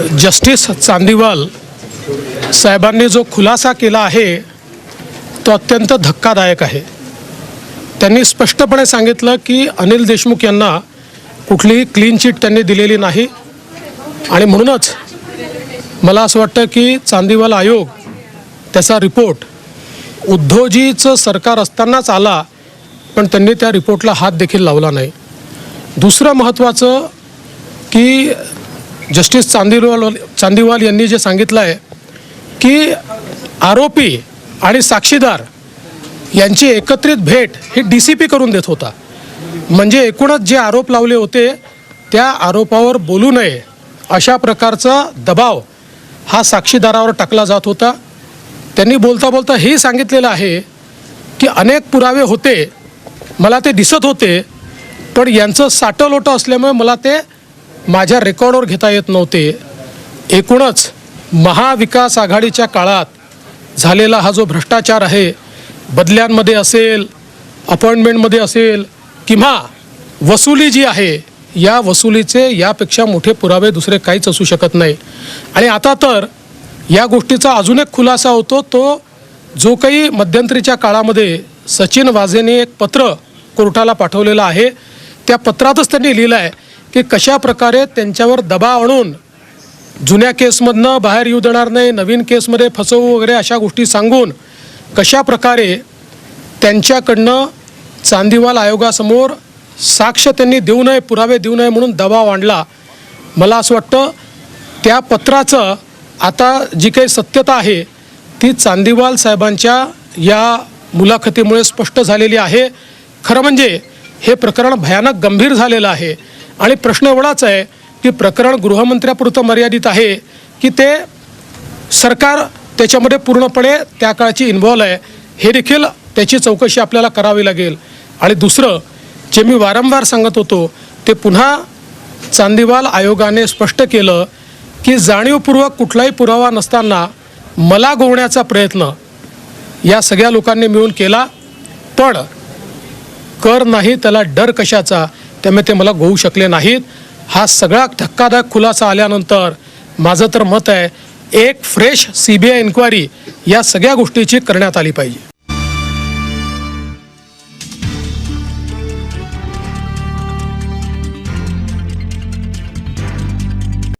Justice Chandiwal साहेबांनी जो खुलासा केला आहे तो अत्यंत धक्कादायक आहे. त्यांनी स्पष्टपणे सांगितलं की अनिल देशमुख यांना कुठलीही क्लीन चिट त्यांनी दिलेली नाही. आणि म्हणूनच मला असं वाटतं की चांदीवाल आयोग त्याचा रिपोर्ट उद्धवजीचं सरकार असतानाच आला पण त्यांनी त्या रिपोर्टला हात देखील लावला नाही. दुसरं महत्त्वाचं की जस्टिस चांदीवाल चांदीवाल यांनी जे सांगितलं आहे की आरोपी आणि साक्षीदार यांची एकत्रित भेट ही डी सी पी करून देत होता. म्हणजे एकूणच जे आरोप लावले होते त्या आरोपावर बोलू नये अशा प्रकारचा दबाव हा साक्षीदारावर टाकला जात होता. त्यांनी बोलता बोलता हे सांगितलेलं आहे की अनेक पुरावे होते मला ते दिसत होते पण यांचं साटलोटं असल्यामुळे मला ते माझ्या रेकॉर्डवर घेता येत नव्हते. एकूणच महाविकास आघाडीच्या काळात झालेला हा जो भ्रष्टाचार आहे बदल्यांमध्ये असेल अपॉइंटमेंटमध्ये असेल किंवा वसुली जी आहे या वसुलीचे यापेक्षा मोठे पुरावे दुसरे काहीच असू शकत नाही. आणि आता तर या गोष्टीचा अजून एक खुलासा होतो तो जो काही मध्यंतरीच्या काळामध्ये सचिन वाझेने एक पत्र कोर्टाला पाठवलेलं आहे. त्या पत्रातच त्यांनी लिहिलं आहे की कशा प्रकारे त्यांच्यावर दबाव आणून जुन्या केसमधनं बाहेर येऊ देणार नाही नवीन केसमध्ये फसवू वगैरे अशा गोष्टी सांगून कशा प्रकारे त्यांच्याकडनं चांदीवाल आयोगासमोर साक्ष त्यांनी देऊ नये पुरावे देऊ नये म्हणून दबाव आणला. मला असं वाटतं त्या पत्राचं आता जी काही सत्यता आहे ती चांदीवाल साहेबांच्या या मुलाखतीमुळे स्पष्ट झालेली आहे. खरं म्हणजे हे प्रकरण भयानक गंभीर झालेलं आहे. आणि प्रश्न एवढाच आहे की प्रकरण गृहमंत्र्यापुरतं मर्यादित आहे की ते सरकार त्याच्यामध्ये पूर्णपणे त्या काळाची इन्व्हॉल्व आहे. हे देखील त्याची चौकशी आपल्याला करावी लागेल. आणि दुसरं जे मी वारंवार सांगत होतो ते पुन्हा चांदीवाल आयोगाने स्पष्ट केलं की जाणीवपूर्वक कुठलाही पुरावा नसताना मला गोवण्याचा प्रयत्न या सगळ्या लोकांनी मिळून केला. पण कर नाही त्याला डर कशाचा? त्यामुळे ते मला गोवू शकले नाहीत. हा सगळा धक्कादायक खुलासा आल्यानंतर माझं तर मत आहे एक fresh C B I inquiry या सगळ्या गोष्टीची करण्यात आली पाहिजे.